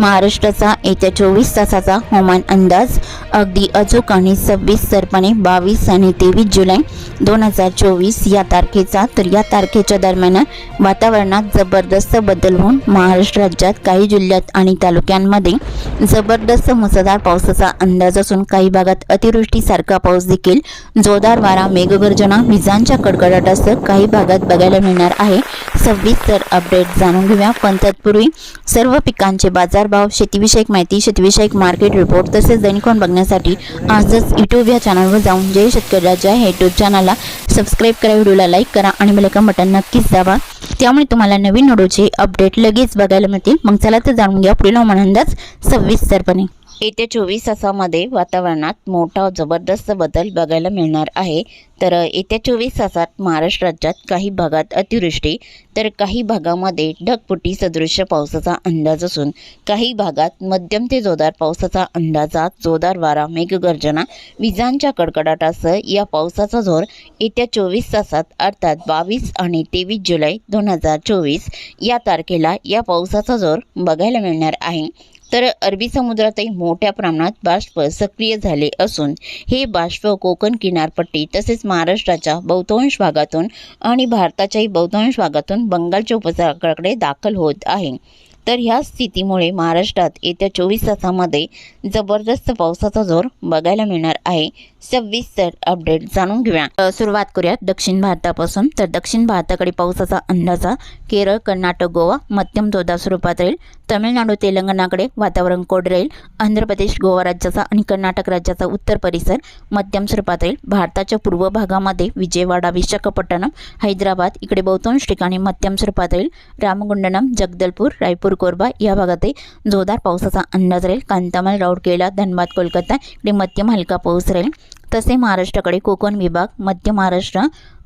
महाराष्ट्राचा येत्या चोवीस तासाचा हवामान अंदाज. अगदी अचूक आणि सव्वीस सरपणे बावीस आणि तेवीस जुलै दोन हजार चोवीस या तारखेचा तर या तारखेच्या दरम्यान वातावरणात जबरदस्त बदल होऊन महाराष्ट्र राज्यात काही जिल्ह्यात आणि तालुक्यांमध्ये जबरदस्त मुसळधार पावसाचा अंदाज असून काही भागात अतिवृष्टीसारखा पाऊस देखील जोरदार वारा मेघगर्जना विजांच्या कडकडाटासह काही भागात बघायला मिळणार आहे. सव्वीस तर अपडेट जाणून घेऊया. पण तत्पूर्वी सर्व पिकांचे बाजार बाजारभाव शेतीविषयक माहिती शेतीविषयक मार्केट रिपोर्ट तसेच दैनिकॉन बघण्यासाठी आजच यूट्यूब या चॅनलवर जाऊन जय शेतकरी राजा हे यूट्यूब चॅनलला सबस्क्राईब करा व्हिडिओला लाईक करा आणि बेलकन बटन नक्कीच दाबा. त्यामुळे तुम्हाला नवीन व्हिडिओचे अपडेट लगेच बघायला मिळतील. मग चला तर जाणून घ्या पुढील हवामान अंदाज सविस्तरपणे. येत्या चोवीस तासामध्ये वातावरणात मोठा जबरदस्त बदल बघायला मिळणार आहे. तर येत्या चोवीस तासात महाराष्ट्र राज्यात काही भागात अतिवृष्टी तर काही भागामध्ये ढगफुटी सदृश्य पावसाचा अंदाज असून काही भागात मध्यम ते जोरदार पावसाचा अंदाजात जोरदार वारा मेघगर्जना विजांच्या कडकडाटासह या पावसाचा जोर येत्या चोवीस तासात अर्थात बावीस आणि तेवीस जुलै दोन हजार चोवीस या तारखेला या पावसाचा जोर बघायला मिळणार आहे. तर अरबी समुद्रातही मोठ्या प्रमाणात बाष्प सक्रिय झाले असून हे बाष्प कोकण किनारपट्टी तसेच महाराष्ट्राच्या बहुतांश भागातून आणि भारताच्याही बहुतांश भागातून बंगालच्या उपसागराकडे दाखल होत आहे. तर ह्या स्थितीमुळे महाराष्ट्रात येत्या चोवीस तासामध्ये जबरदस्त पावसाचा जोर बघायला मिळणार आहे. सविस्तर अपडेट जाणून घेऊया. सुरुवात करूयात दक्षिण भारतापासून. तर दक्षिण भारताकडे पावसाचा अंदाजा केरळ कर्नाटक गोवा मध्यम जोरदार स्वरूपात राहील. तमिळनाडू तेलंगणाकडे वातावरण कोरडे राहील. आंध्र प्रदेश गोवा राज्याचा आणि कर्नाटक राज्याचा उत्तर परिसर मध्यम स्वरूपात राहील. भारताच्या पूर्व भागामध्ये विजयवाडा विशाखापट्टणम हैदराबाद इकडे बहुतांश ठिकाणी मध्यम स्वरूपात राहील. रामगुंडनम जगदलपूर रायपूर कोरबा या भागातही जोरदार पावसाचा अंदाज राहील. कांतामाल राऊरकेला धनबाद कोलकाता इकडे मध्यम हलका पाऊस राहील. तसे महाराष्ट्राकडे कोकण विभाग मध्य महाराष्ट्र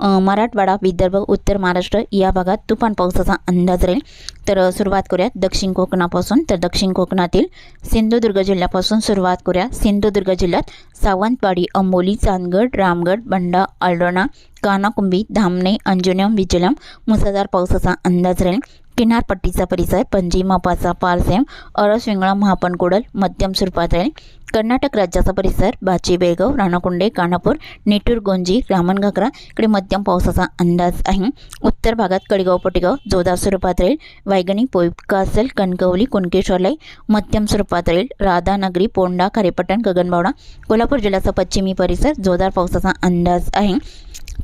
मराठवाडा विदर्भ उत्तर महाराष्ट्र या भागात तुफान पावसाचा अंदाज राहील. तर सुरुवात करूयात दक्षिण कोकणापासून. तर दक्षिण कोकणातील सिंधुदुर्ग जिल्ह्यापासून सुरुवात करूया. सिंधुदुर्ग जिल्ह्यात सावंतवाडी अंबोली चांदगड रामगड बंडा अल्डोणा कानाकुंबी धामणे अंजुनम विजलम मुसळधार पावसाचा अंदाज राहील. किनारपट्टीचा परिसर पणजी मापाचा पारसेम अरसविंगळा महापनकुडल मध्यम स्वरूपात राहील कर्नाटक राज्याचा परिसर बाची बेळगाव राणाकुंडे कानापूर नेटूर गोंजी रामणघागरा इकडे मध्यम पावसाचा अंदाज आहे. उत्तर भागात कडगाव पटेगाव जोरदार स्वरूपात राहील वायगणी पोईकासल कणकवली कुणकेश्वरलाई मध्यम स्वरूपात राहील राधानगरी पोंडा खारेपट्टण गगनबावडा कोल्हापूर जिल्ह्याचा पश्चिमी परिसर जोरदार पावसाचा अंदाज आहे.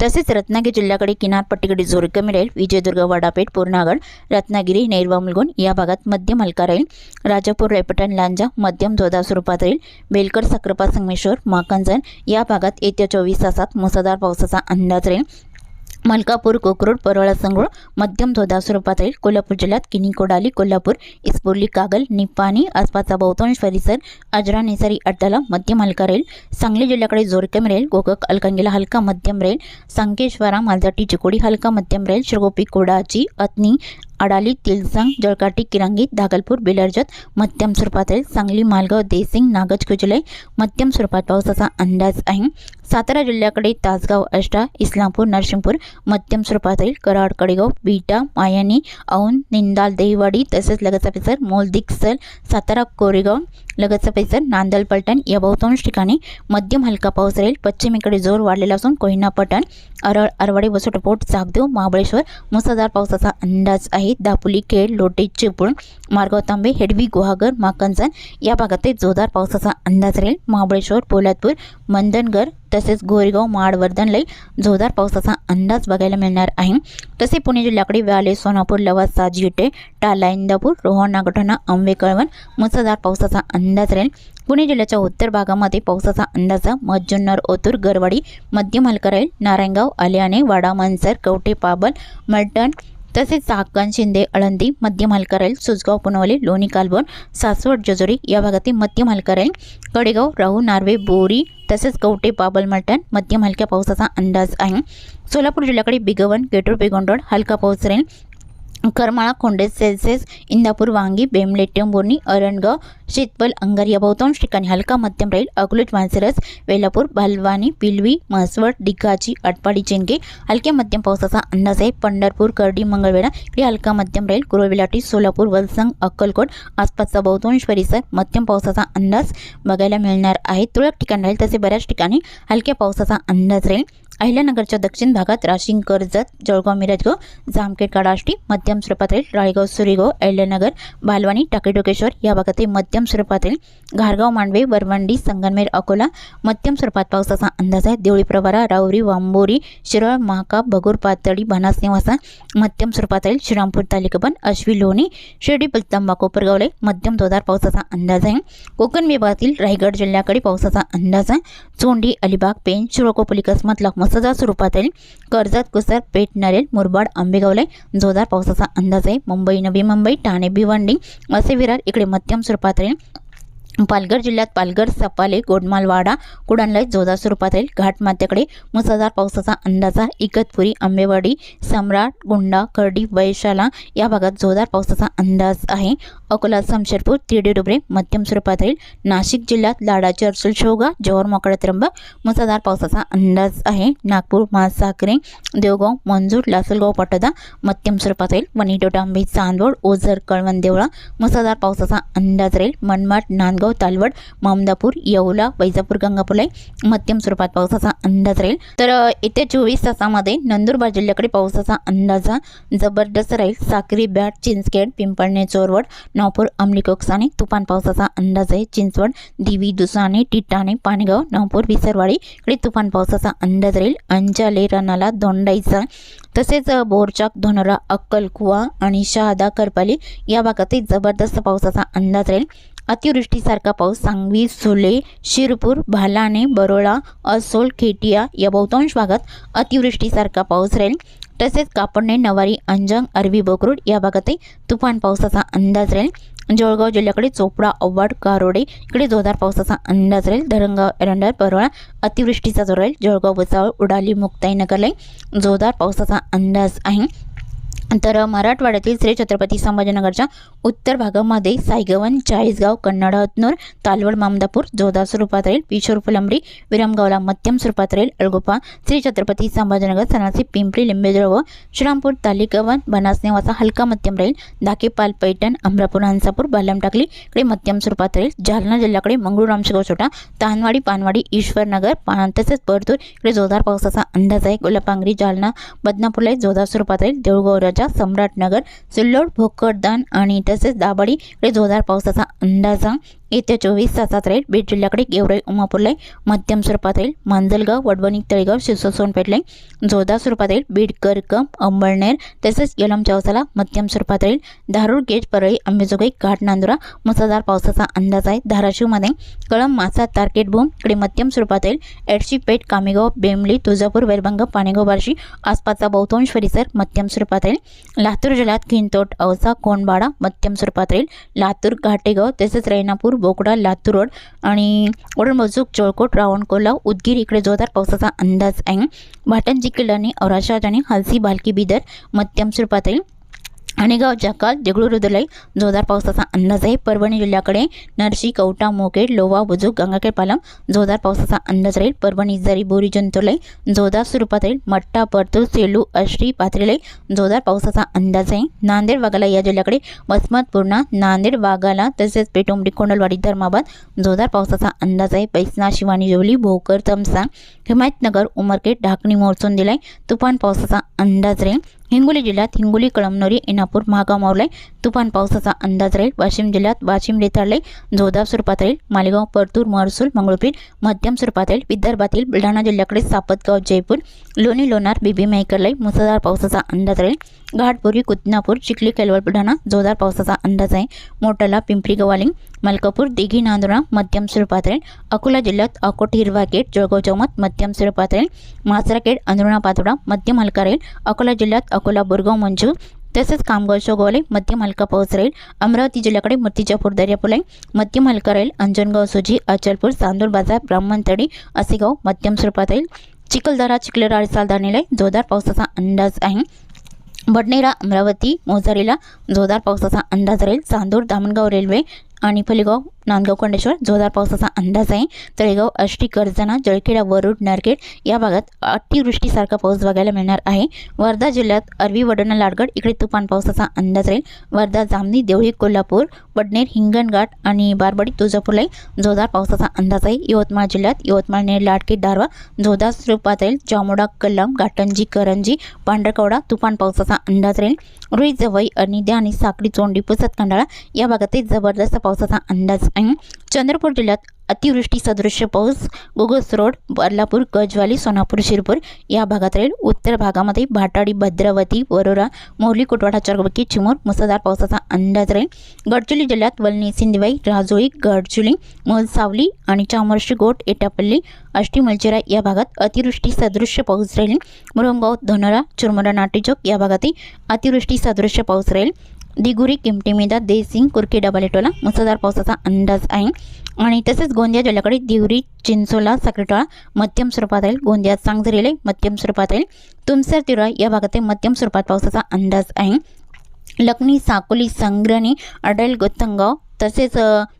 तसेच रत्नागिरी जिल्ह्याकडे किनारपट्टीकडे जोर कमी राहील विजयदुर्ग वडापेठ पूर्णागड रत्नागिरी नेरवा मुलगुण या भागात मध्यम हलका राहील. राजापूर रेपटण लांजा मध्यम जोदा स्वरूपात राहील. बेलकर साखरपा संगमेश्वर माकंजन या भागात येत्या चोवीस तासात मुसळधार पावसाचा अंदाज राहील. मलकापूर कोकरूड परवळा संगरूळ मध्यम धोदा स्वरूपात राहील कोल्हापूर जिल्ह्यात किनी कोडाली कोल्हापूर इस्पोर्ली कागल निपाणी आसपासचा बहुतांश परिसर अजरा नेसारी अड्डाला मध्यम हलका राहील सांगली जिल्ह्याकडे जोरकम राहील गोकक अलकंगीला हलका मध्यम राहील संकेश्वरा मालजाटी चिकोडी हलका मध्यम राहील शिरगोपी कोडाची अतनी अडाली तिलसंग जळकाटी किरंगी दागलपूर बिलर्जत मध्यम स्वरूपात राहील सांगली मालगाव देसिंग नागज कुजले मध्यम स्वरूपात पावसाचा अंदाज आहे सातारा जिल्ह्याकडे तासगाव अष्टा इस्लामपूर नरसिंहपूर मध्यम स्वरूपात राहील कराड कडेगाव बीटा मायानी औंध निंदाल देहीवाडी तसेच लगतचा परिसर मोलदिकसल सातारा कोरेगाव लगतचा परिसर नांदल पलटण या बहुतांश ठिकाणी मध्यम हलका पाऊस राहील. पश्चिमेकडे जोर वाढलेला असून कोहिना पटण अरळ अरवाडी वसुटपोट चाकदेव महाबळेश्वर मुसळधार पावसाचा अंदाज आहे. दापोली खेड लोटे चिपळूण मार्गाव तांबे हेडवी गुहागर माकंजन या भागातील जोरदार पावसाचा अंदाज राहील. महाबळेश्वर पोलादपूर मंदनगर तसेच गोरेगाव माडवर्धनलाही जोरदार पावसाचा अंदाज बघायला मिळणार आहे. तसे पुणे जिल्ह्याकडे व्याले सोनापूर लवास साजिटे टाला इंदापूर रोहन नागठाणा आंबे कळवण मुसळधार पावसाचा अंदाज राहील. पुणे जिल्ह्याच्या उत्तर भागामध्ये पावसाचा अंदाज मज्जुन्नर ओतूर गरवाडी मध्यम हलका राहील. नारायणगाव आल्याने वाडा मनसर कवठे पाबल मलटण तसेच चाकण शिंदे आळंदी मध्यम हलका सुजगाव पुनवली लोणी कालबोन सासवड जजोरी या भागातील मध्य हलका कडेगाव राहू नार्वे बोरी तसेच कवटे बाबल मलटण मध्यम हलक्या पावसाचा अंदाज आहे. सोलापूर जिल्ह्याकडे बिगवन गेटूर बेगोंडोड हलका पाऊस राहील. करमाळा खोंडे सेल्सिअस इंदापूर वांगी बेमले टेंभुर्णी अरणगाव शीतपल अंगार या बहुतांश ठिकाणी हलका मध्यम राहील. अकलूज मानसिरस वेलापूर बालवानी पिलवी म्हसवड डिकाची अटपाडी चिंके हलक्या मध्यम पावसाचा अंदाज आहे. पंढरपूर करडी मंगळवेढा इकडे हलका मध्यम राहील. कुरविलाटी सोलापूर वलसंग अक्कलकोट आसपासचा बहुतांश परिसर मध्यम पावसाचा अंदाज बघायला मिळणार आहे. तुरळक ठिकाण राहील तसे बऱ्याच ठिकाणी हलक्या पावसाचा अंदाज राहील. अहिल्यानगरच्या दक्षिण भागात राशिंग कर्जत जळगाव मिरजगाव जामखेड काडाष्टी मध्यम स्वरूपातील राळेगाव सुरेगाव अहिल्यानगर बालवानी टाकेडोकेश्वर या भागातील मध्यम स्वरूपातील घारगाव मांडवे वरवंडी संगनमेर अकोला मध्यम स्वरूपात पावसाचा अंदाज आहे. देवळी प्रवारा राऊरी वांबोरी शिरळ महाका भगूर पातळी बनास निवासा मध्यम स्वरूपातील श्रीरामपूर तालुकाबन अश्वी लोणी शिर्डी पलतंबा कोपरगावले मध्यम जोरदार पावसाचा अंदाज आहे. कोकण विभागातील रायगड जिल्ह्याकडे पावसाचा अंदाज आहे. चोंडी अलिबाग पेन शिरोकोपली कसमतला स्वरूपात येईल कर्जत कुसर पेठ नरेल मुरबाड आंबेगावले जोरदार पावसाचा अंदाज आहे. मुंबई नवी मुंबई ठाणे भिवंडी असे विरार इकडे मध्यम स्वरूपात राहील. पालघर जिल्ह्यात पालघर सपाले गोडमालवाडा कुडणलाई जोरदार स्वरूपात राहील घाटमाथ्याकडे मुसळधार पावसाचा अंदाजा इगतपुरी आंबेवाडी सम्राट गुंडा कर्डी वैशाला या भागात जोरदार पावसाचा अंदाज आहे. अकोला समशेरपूर तिरडी डुबरे मध्यम स्वरूपात राहील नाशिक जिल्ह्यात लाडाची अर्सुल शेवगा जव्हार मोकळा त्र्यंबक मुसळधार पावसाचा अंदाज आहे. नागपूर महासाखरे देवगाव मंजूर लासलगाव पटोदा मध्यम स्वरूपात राहील वणी डोटांबे चांदवड ओझर कळवण देवळा. मुसळधार पावसाचा अंदाज राहील. मनमाड नांदगाव तालवड मामदापूर येवला वैजापूर गंगापूरलाई मध्यम स्वरूपात पावसाचा अंदाज राहील. तर येत्या चोवीस तासामध्ये नंदुरबार जिल्ह्याकडे पावसाचा अंदाज जबरदस्त राहील. साक्री बॅट चिंचखेड पिंपळणे चोरवड नागपूर अमलीकोक्साने तुफान पावसाचा अंदाज आहे. चिंचवड दिवी दुसाने टिटाणे पाणगाव नागपूर विसरवाडी इकडे तुफान पावसाचा अंदाज राहील. अंजाले रनाला दोंडाईचा तसेच बोरचाक धोनरा अक्कलकुवा आणि शहादा करपाली या भागातही जबरदस्त पावसाचा अंदाज राहील. अतिवृष्टीसारखा पाऊस सांगवी सुले शिरपूर भालाणे बरोळा असोल खेटिया या बहुतांश भागात अतिवृष्टीसारखा पाऊस राहील. तसेच कापडणे नवारी अंजंग अरबी बोकरूड या भागातही तुफान पावसाचा अंदाज राहील. जळगाव जिल्ह्याकडे चोपडा अव्वाड कारोडे इकडे जोरदार पावसाचा अंदाज राहील. धरणगाव एरंडर परवाळा अतिवृष्टीचा जोर राहील. जळगाव भुसावळ उडाली मुक्ताईनगरला जोरदार पावसाचा अंदाज आहे. तर मराठवाड्यातील श्री छत्रपती संभाजीनगरच्या उत्तर भागामध्ये सायगवन चाळीसगाव कन्नड हतनूर तालवड मामदापूर जोधा स्वरूपात राहील. पिशोर फुलंबरी विरमगावला मध्यम स्वरूपात राहील. अळगोपा श्री छत्रपती संभाजीनगर सणाचे पिंपरी लिंबेजळव श्रीरामपूर तालिकावन बनासनेवासा हलका मध्यम राहील. दाकेपाल पैठण अमरापूर हंसापूर बालम टाकली इकडे मध्यम स्वरूपात राहील. जालना जिल्ह्याकडे मंगळूर रामशेगाव छोटा तानवाडी पानवाडी ईश्वरनगर पा तसेच परतूर इकडे जोरदार पावसाचा अंदाज आहे. गोलापांगरी जालना बदनापूरला जोरदार स्वरूपात राहील. देऊळगाव राजा सम्राटनगर सिल्लोड भोकरदान आणि तसेच दाभाडी इकडे जोरदार पावसाचा अंदाज येत्या चोवीस तासात राहील बीड जिल्ह्याकडे गेवराई उमापूरला मध्यम स्वरूपात राहील मांजलगाव वडवणी तळेगाव शिरसो सोनपेठला जोरदार स्वरूपात राहील बीड करकम अंबळनेर तसेच यलम चौसाला मध्यम स्वरूपात राहील. धारूर गेट परळी अंबेजोगाई घाट नांदुरा मुसळधार पावसाचा अंदाज आहे. धाराशिवमध्ये कळम मासा तारकेट भूम इकडे मध्यम स्वरूपात राहील. एडशी पेठ कामेगाव बेमली तुळजापूर वैरभंग पाणेगाव बार्शी आसपासचा बहुतांश परिसर मध्यम स्वरूपात राहील. लातूर जिल्ह्यात खिंतोट औसा कोंडबाडा मध्यम स्वरूपात राहील. लातूर घाटेगाव तसेच रैनापूर बोकडा लातूर रोड आणि वडणमजूक चोळकोट रावणकोला उदगीर इकडे जोरदार पावसाचा अंदाज आहे. भाटणजी किल्लाने औराशाद आणि हलसी बालकी बिदर मध्यम स्वरूपात येईल अनेगावच्या काल देगळूर रुद्रलाई जोरदार पावसाचा अंदाज आहे परभणी जिल्ह्याकडे. नरशी कवटा मोकेड लोवा बुजुक गंगाखेड पालम जोरदार पावसाचा अंदाज राहील. परभणी जरी बोरी जंतुलाई जोरदार स्वरूपात राहील. मट्टा परतूर सेलू अश्री पाथरीलाई जोरदार पावसाचा अंदाज आहे. नांदेड वाघाला या जिल्ह्याकडे. वसमत पूर्णा नांदेड वाघाला तसेच पेटोंबडी कोंडलवाडी धर्माबाद जोरदार पावसाचा अंदाज आहे. पैसना शिवानी जोवली भोकर तमसा हिमायतनगर उमरखेड ढाकणी मोर्चून दिलाय तुफान पावसाचा अंदाज राहील. हिंगोली जिल्ह्यात हिंगोली कळमनोरी इनापूर महागाव मावलाई तुफान पावसाचा अंदाज राहील. वाशिम जिल्ह्यात वाशिम रेताळले जोरदार स्वरूपात राहील. मालेगाव परतूर महसूल मंगळपीर मध्यम स्वरूपात राहील. विदर्भातील बुलढाणा जिल्ह्याकडे सापतगाव जयपूर लोणी लोणार बीबी मेहकरलाई मुसळधार पावसाचा अंदाज राहील. घाटपुरी कुतनापूर चिखली केलवड बुलढाणा जोरदार पावसाचा अंदाज आहे. मोटाला पिंपरी गवालिंग मलकापूर दिघी नांदुरा मध्यम स्वरूपात राहील. अकोला जिल्ह्यात अकोट हिरवा जळगाव चौमत मध्यम स्वरूपात राहील. मासराखेड अंधरुणा पातोडा मध्यम हलका राहील. अकोला जिल्ह्यात अकोला बोरगाव मंजूर तसेच कामगाव शोगवले मध्यम हलका पाऊस राहील. अमरावती जिल्ह्याकडे मूर्तिजापूर दर्यापुलाई मध्यम हलका राहील. अंजनगाव सुजी अचलपूर चांदूर बाजार ब्राह्मणतडी असेगाव मध्यम स्वरूपात राहील. चिखलदरा चिखलेर सालदानेला जोरदार पावसाचा अंदाज आहे. बडनेरा अमरावती मोजारीला जोरदार पावसाचा अंदाज राहील. चांदूर दामणगाव रेल्वे आणि फलिगाव नांदगाव कोंडेश्वर जोरदार पावसाचा अंदाज आहे. तळेगाव अष्टी कर्जना जळखेडा वरुड नरखेड या भागात अतिवृष्टीसारखा पाऊस बघायला मिळणार आहे. वर्धा जिल्ह्यात अरवी वडणा लाडगड इकडे तुफान पावसाचा अंदाज राहील. वर्धा जामनी देवळी कोल्हापूर बडनेर हिंगणघाट आणि बारबडी तुळजापूरलाही जोरदार पावसाचा अंदाज आहे. यवतमाळ जिल्ह्यात यवतमाळ नेर लाडके दारवा जोरदार स्वरूपात राहील. जामोडा कल्लम घाटंजी करंजी पांढरकवडा तुफान पावसाचा अंदाज राहील. रुई जवई अनिद्या आणि साकडी चोंडी पुसत खंडाळा या भागातही जबरदस्त पावसाचा अंदाज चंद्रपूर जिल्ह्यात अतिवृष्टी सदृश्य पाऊस गुगस रोड बदलापूर गजवाली सोनापूर शिरपूर या भागात राहील. उत्तर भागामध्ये भाटाडी भद्रावती वरोरा मोहली कुटवाडा चरबकी चिमूर मुसळधार पावसाचा अंदाज राहील. गडचिरोली जिल्ह्यात वलनी सिंदिवाई राजोळी गडचिरोली मोलसावली आणि चामर्शी गोट एटापल्ली अष्टी मलचिरा या भागात अतिवृष्टी सदृश्य पाऊस राहील. मुरमगाव धनोरा चुरमुरा नाटेचौक या भागातही अतिवृष्टी सदृश्य पाऊस राहील. दिगुरी किमटीमेदा देसिंग कुर्की डबालेटोला मुसळधार पावसाचा अंदाज आहे. आणि तसेच गोंदिया जिल्ह्याकडे दिवरी चिंचोला साखरेटोळा मध्यम स्वरूपात राहील. गोंदियात सांगजरेले मध्यम स्वरूपात राहील. तुमसर तिरोळा या भागात मध्यम स्वरूपात पावसाचा अंदाज आहे. लखनी साकोली संग्रणी अडल गोत्तंगाव तसेच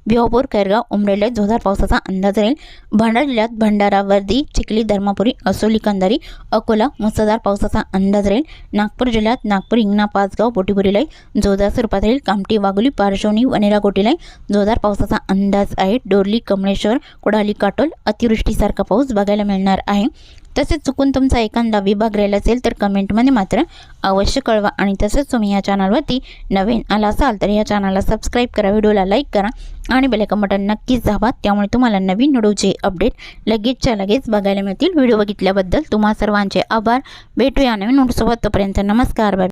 भिवापूर खैरगाव उमरेला जोरदार पावसाचा अंदाज राहील. भंडारा जिल्ह्यात भंडारा वर्दी चिखली धर्मापुरी असोली कंदारी अकोला मुसळधार पावसाचा अंदाज राहील. नागपूर जिल्ह्यात नागपूर हिंगणा पाचगाव बोटीपुरीला जोरदार स्वरूपात राहील. कामटी वाघोली पार्श्वनी वनेरा गोटीला जोरदार पावसाचा अंदाज आहे. डोरली कमळेश्वर कुडाली काटोल अतिवृष्टीसारखा पाऊस बघायला मिळणार आहे. तसेच चुकून तुमचा एखादा विभाग राहिला असेल तर कमेंटमध्ये मात्र अवश्य कळवा. आणि तसेच तुम्ही या चॅनलवरती नवीन आला असाल तर या चॅनलला सबस्क्राईब करा. व्हिडिओला लाईक करा आणि बेलेकन बटन नक्कीच दाबा. त्यामुळे तुम्हाला नवीन व्हिडिओचे अपडेट लगेचच्या लगेच बघायला मिळतील. व्हिडिओ बघितल्याबद्दल तुम्हा सर्वांचे आभार. भेटूया नवीन नोटसोबत तोपर्यंत नमस्कार. बाय